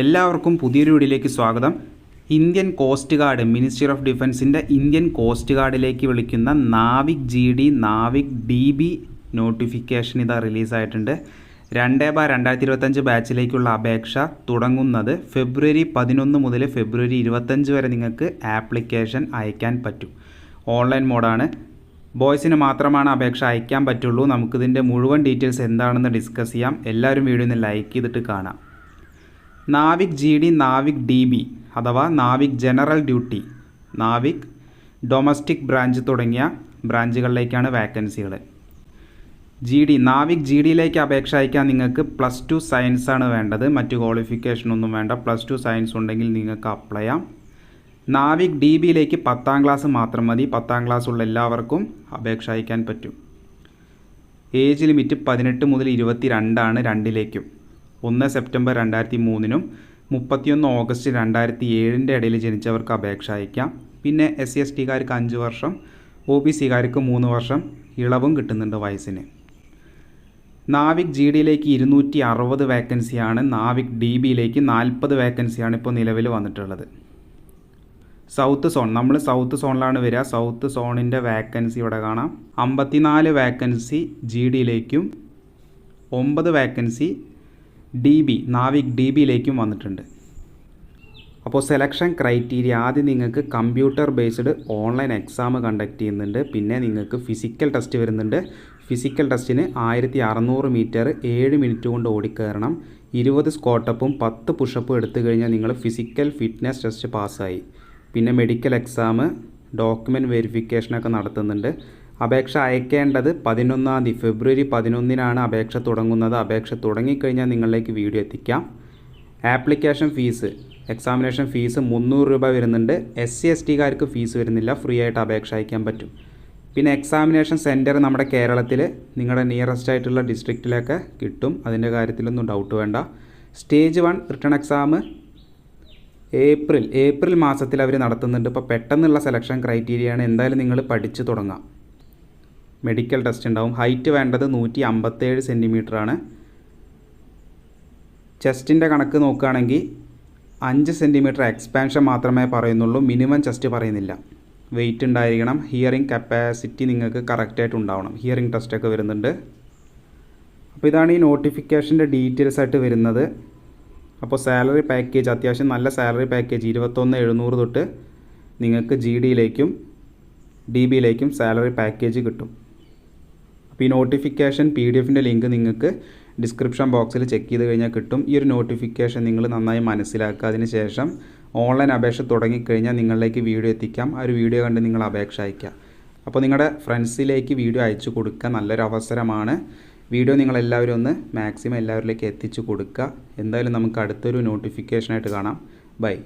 എല്ലാവർക്കും പുതിയൊരു വീഡിയോയിലേക്ക് സ്വാഗതം. Indian coast guard ministry of ഡിഫൻസിന്റെ Indian coast ഗാർഡിലേക്ക് വിളിക്കുന്ന Navik G D Navik D B notification ഇതാ റിലീസായിട്ടുണ്ട്. രണ്ട് ബാർ രണ്ടായിരത്തി ഇരുപത്തഞ്ച് ബാച്ചിലേക്കുള്ള അപേക്ഷ തുടങ്ങുന്നത് ഫെബ്രുവരി പതിനൊന്ന് മുതൽ ഫെബ്രുവരി ഇരുപത്തഞ്ച് വരെ നിങ്ങൾക്ക് ആപ്ലിക്കേഷൻ അയക്കാൻ പറ്റും. ഓൺലൈൻ മോഡാണ്. ബോയ്സിന് മാത്രമാണ് അപേക്ഷ അയക്കാൻ പറ്റുള്ളൂ. നമുക്കിതിന്റെ മുഴുവൻ ഡീറ്റെയിൽസ് എന്താണെന്ന് ഡിസ്കസ് ചെയ്യാം. എല്ലാവരും വീഡിയോ ഒന്ന് ലൈക്ക് ചെയ്തിട്ട് കാണാം. Navik G D Navik D B അഥവാ Navik general duty Navik domestic branch തുടങ്ങിയ ബ്രാഞ്ചുകളിലേക്കാണ് വാക്കൻസികൾ ജി ഡി നാവിക് ജി ഡിയിലേക്ക് അപേക്ഷ അയക്കാൻ നിങ്ങൾക്ക് പ്ലസ് ടു സയൻസ് ആണ് വേണ്ടത്. മറ്റു ക്വാളിഫിക്കേഷൻ ഒന്നും വേണ്ട. പ്ലസ് ടു സയൻസ് ഉണ്ടെങ്കിൽ നിങ്ങൾക്ക് അപ്ലൈ ചെയ്യാം. നാവിക് ഡി ബിയിലേക്ക് പത്താം ക്ലാസ് മാത്രം മതി. പത്താം ക്ലാസ് ഉള്ള എല്ലാവർക്കും അപേക്ഷ അയക്കാൻ പറ്റും. ഏജ് ലിമിറ്റ് പതിനെട്ട് മുതൽ ഇരുപത്തി രണ്ടാണ് രണ്ടിലേക്കും. ഒന്ന് സെപ്റ്റംബർ രണ്ടായിരത്തി മൂന്നിനും മുപ്പത്തിയൊന്ന് ഓഗസ്റ്റ് രണ്ടായിരത്തി ഏഴിന്റെ ഇടയിൽ ജനിച്ചവർക്ക് അപേക്ഷ അയക്കാം. പിന്നെ എസ് സി എസ് ടിക്കാർക്ക് അഞ്ച് വർഷം ഒ ബി സിക്കാർക്ക് മൂന്ന് വർഷം ഇളവും കിട്ടുന്നുണ്ട് വയസ്സിന്. നാവിക് ജി ഡിയിലേക്ക് ഇരുന്നൂറ്റി അറുപത് വേക്കൻസിയാണ് നാവിക് ഡി ബിയിലേക്ക് നാൽപ്പത് വേക്കൻസിയാണ് ഇപ്പോൾ നിലവിൽ വന്നിട്ടുള്ളത്. സൗത്ത് സോൺ നമ്മൾ സൗത്ത് സോണിലാണ് വരിക. സൗത്ത് സോണിന്റെ വേക്കൻസി ഇവിടെ കാണാം. അമ്പത്തിനാല് വേക്കൻസി ജി ഡിയിലേക്കും ഒമ്പത് vacancy D B Navik D ബിയിലേക്കും വന്നിട്ടുണ്ട്. അപ്പോൾ സെലക്ഷൻ ക്രൈറ്റീരിയ ആദ്യം നിങ്ങൾക്ക് computer based online exam conduct ചെയ്യുന്നുണ്ട്. പിന്നെ നിങ്ങൾക്ക് ഫിസിക്കൽ ടെസ്റ്റ് വരുന്നുണ്ട്. ഫിസിക്കൽ ടെസ്റ്റിന് ആയിരത്തി അറുന്നൂറ് മീറ്റർ ഏഴ് മിനിറ്റ് കൊണ്ട് ഓടിക്കയറണം. ഇരുപത് സ്കോട്ടപ്പും പത്ത് പുഷപ്പും എടുത്തു കഴിഞ്ഞാൽ നിങ്ങൾ ഫിസിക്കൽ ഫിറ്റ്നസ് ടെസ്റ്റ് പാസ്സായി പിന്നെ മെഡിക്കൽ എക്സാം ഡോക്യുമെന്റ് വെരിഫിക്കേഷനൊക്കെ നടത്തുന്നുണ്ട്. അപേക്ഷ അയക്കേണ്ടത് പതിനൊന്നാം തീയതി ഫെബ്രുവരി പതിനൊന്നിനാണ് അപേക്ഷ തുടങ്ങുന്നത്. അപേക്ഷ തുടങ്ങിക്കഴിഞ്ഞാൽ നിങ്ങളിലേക്ക് വീഡിയോ എത്തിക്കാം. ആപ്ലിക്കേഷൻ ഫീസ് എക്സാമിനേഷൻ ഫീസ് മുന്നൂറ് രൂപ വരുന്നുണ്ട്. എസ് സി എസ് ടിക്കാർക്ക് ഫീസ് വരുന്നില്ല. ഫ്രീ ആയിട്ട് അപേക്ഷ അയക്കാൻ പറ്റും. പിന്നെ എക്സാമിനേഷൻ സെന്റർ നമ്മുടെ കേരളത്തിൽ നിങ്ങളുടെ നിയറസ്റ്റ് ആയിട്ടുള്ള ഡിസ്ട്രിക്റ്റിലൊക്കെ കിട്ടും. അതിന്റെ കാര്യത്തിലൊന്നും ഡൗട്ട് വേണ്ട. Stage one written exam April April മാസത്തിൽ അവർ നടത്തുന്നുണ്ട്. ഇപ്പോൾ പെട്ടെന്നുള്ള സെലക്ഷൻ ക്രൈറ്റീരിയയാണ് എന്തായാലും നിങ്ങൾ പഠിച്ചു തുടങ്ങാം. മെഡിക്കൽ ടെസ്റ്റ് ഉണ്ടാവും. ഹൈറ്റ് വേണ്ടത് നൂറ്റി അമ്പത്തേഴ് സെന്റിമീറ്റർ ആണ്. ചെസ്റ്റിന്റെ കണക്ക് നോക്കുകയാണെങ്കിൽ അഞ്ച് സെന്റിമീറ്റർ എക്സ്പാൻഷൻ മാത്രമേ പറയുന്നുള്ളൂ. മിനിമം ചെസ്റ്റ് പറയുന്നില്ല. വെയിറ്റ് ഉണ്ടായിരിക്കണം. ഹിയറിംഗ് കപ്പാസിറ്റി നിങ്ങൾക്ക് കറക്റ്റായിട്ട് ഉണ്ടാവണം. ഹിയറിംഗ് ടെസ്റ്റൊക്കെ വരുന്നുണ്ട്. അപ്പോൾ ഇതാണ് ഈ നോട്ടിഫിക്കേഷന്റെ ഡീറ്റെയിൽസ് ആയിട്ട് വരുന്നത്. അപ്പോൾ സാലറി പാക്കേജ് അത്യാവശ്യം നല്ല സാലറി പാക്കേജ് ഇരുപത്തൊന്ന് എഴുന്നൂറ് തൊട്ട് നിങ്ങൾക്ക് ജി ഡിയിലേക്കും ഡി ബിയിലേക്കും സാലറി പാക്കേജ് കിട്ടും. അപ്പോൾ ഈ നോട്ടിഫിക്കേഷൻ പി ഡി എഫിന്റെ ലിങ്ക് നിങ്ങൾക്ക് ഡിസ്ക്രിപ്ഷൻ ബോക്സിൽ ചെക്ക് ചെയ്ത് കഴിഞ്ഞാൽ കിട്ടും. ഈ ഒരു നോട്ടിഫിക്കേഷൻ നിങ്ങൾ നന്നായി മനസ്സിലാക്കുക. അതിന് ശേഷം ഓൺലൈൻ അപേക്ഷ തുടങ്ങിക്കഴിഞ്ഞാൽ നിങ്ങളിലേക്ക് വീഡിയോ എത്തിക്കാം. ആ ഒരു വീഡിയോ കണ്ട് നിങ്ങൾ അപേക്ഷ അയക്കുക അപ്പോൾ നിങ്ങളുടെ ഫ്രണ്ട്സിലേക്ക് വീഡിയോ അയച്ചു കൊടുക്കുക നല്ലൊരു അവസരമാണ്. വീഡിയോ നിങ്ങളെല്ലാവരും ഒന്ന് മാക്സിമം എല്ലാവരിലേക്ക് എത്തിച്ചു കൊടുക്കുക. എന്തായാലും നമുക്ക് അടുത്തൊരു നോട്ടിഫിക്കേഷനായിട്ട് കാണാം. ബൈ